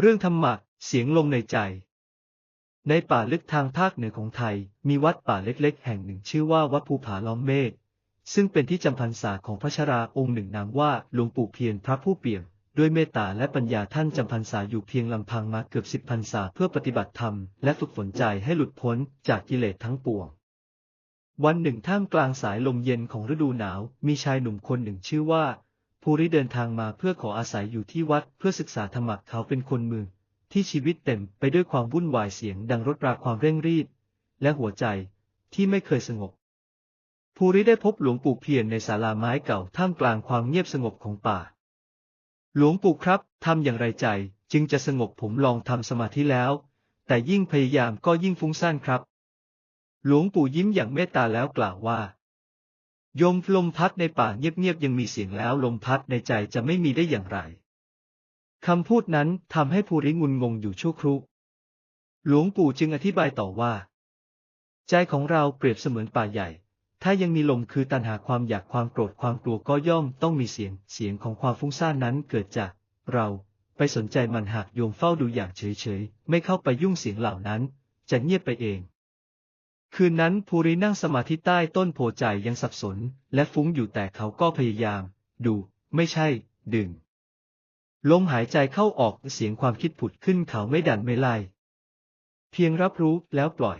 เรื่องธรรมะ เสียงลมในใจ ในป่าลึกทางภาคเหนือของไทย มีวัดป่าเล็กๆ แห่งหนึ่งชื่อว่าวัดภูผาล้อมเมฆ ซึ่งเป็นที่จำพรรษาของพระชราองค์หนึ่งนามว่าหลวงปู่เพียรพระผู้เปี่ยม ด้วยเมตตาและปัญญาท่านจำพรรษาอยู่เพียงลำพังมาเกือบสิบพรรษาเพื่อปฏิบัติธรรมและฝึกฝนใจให้หลุดพ้นจากกิเลสทั้งปวงวันหนึ่งท่ามกลางสายลมเย็นของฤดูหนาว มีชายหนุ่มคนหนึ่งชื่อว่า ภูริเดินทางมาเพื่อขออาศัยอยู่ที่วัดเพื่อศึกษาธรรมะเขาเป็นคนเมืองที่ชีวิตเต็มไปด้วยความวุ่นวายเสียงดังรถราความเร่งรีบและหัวใจที่ไม่เคยสงบ ภูริได้พบหลวงปู่เพียรในศาลาไม้เก่าท่ามกลางความเงียบสงบของป่า หลวงปู่ครับทำอย่างไรใจจึงจะสงบผมลองทำสมาธิแล้ว แต่ยิ่งพยายามก็ยิ่งฟุ้งซ่านครับ หลวงปู่ยิ้มอย่างเมตตาแล้วกล่าวว่า โยมลมพัดในป่าเงียบๆยังมีเสียงแล้วลมพัดในใจจะไม่มีได้อย่างไรคำพูดนั้นทำให้ภูริงุนงงอยู่ชั่วครู่ หลวงปู่จึงอธิบายต่อว่า ใจของเราเปรียบเสมือนป่าใหญ่ ถ้ายังมีลมคือตัณหาความอยากความโกรธความกลัวก็ย่อมต้องมีเสียง เสียงของความฟุ้งซ่านนั้นเกิดจาก เราไปสนใจมันหากโยมเฝ้าดูอย่างเฉยๆ ไม่เข้าไปยุ่งเสียงเหล่านั้น จะเงียบไปเอง คืนนั้นภูรินั่งสมาธิใต้ต้นโพใจยังสับสน และฟุ้งอยู่แต่เขาก็พยายาม ดู ไม่ใช่ ดึง ลมหายใจเข้าออกเสียงความคิดผุดขึ้นเขาไม่ดันไม่ไล่เพียงรับรู้แล้วปล่อย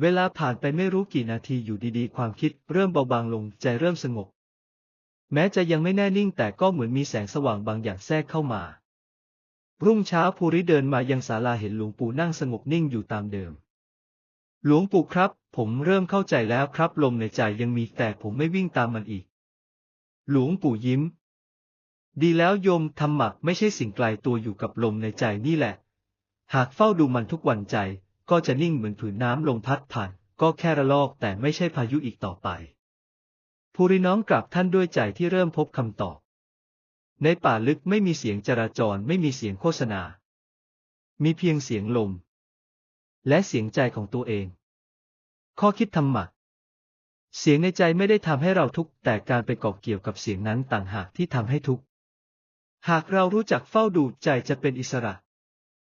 เวลาผ่านไปไม่รู้กี่นาทีอยู่ดีๆ ความคิดเริ่มเบาบางลงใจเริ่มสงบ แม้จะยังไม่แน่นิ่งแต่ก็เหมือนมีแสงสว่างบางอย่างแทรกเข้ามา รุ่งเช้าภูริเดินมายังศาลาเห็นหลวงปู่นั่งสงบนิ่งอยู่ตามเดิม หลวงปู่ครับ ผมเริ่มเข้าใจแล้วครับลมในใจยังมีแต่ผมไม่วิ่งตามมันอีก หลวงปู่ยิ้ม ดีแล้วโยมธรรมะไม่ใช่สิ่งไกลตัวอยู่กับลมในใจนี่แหละ หากเฝ้าดูมันทุกวันใจ ก็จะนิ่งเหมือนผืนน้ำลมพัดผ่าน ก็แค่ระลอกแต่ไม่ใช่พายุอีกต่อไปภูริน้องกราบท่านด้วยใจที่เริ่มพบคำตอบ ในป่าลึกไม่มีเสียงจราจรไม่มีเสียงโฆษณา มีเพียงเสียงลม และเสียงใจของตัวเอง ข้อคิดธรรมะ เสียงในใจไม่ได้ทำให้เราทุกข์แต่การไปเกาะเกี่ยวกับเสียงนั้นต่างหากที่ทำให้ทุกข์ หากเรารู้จักเฝ้าดูใจจะเป็นอิสระ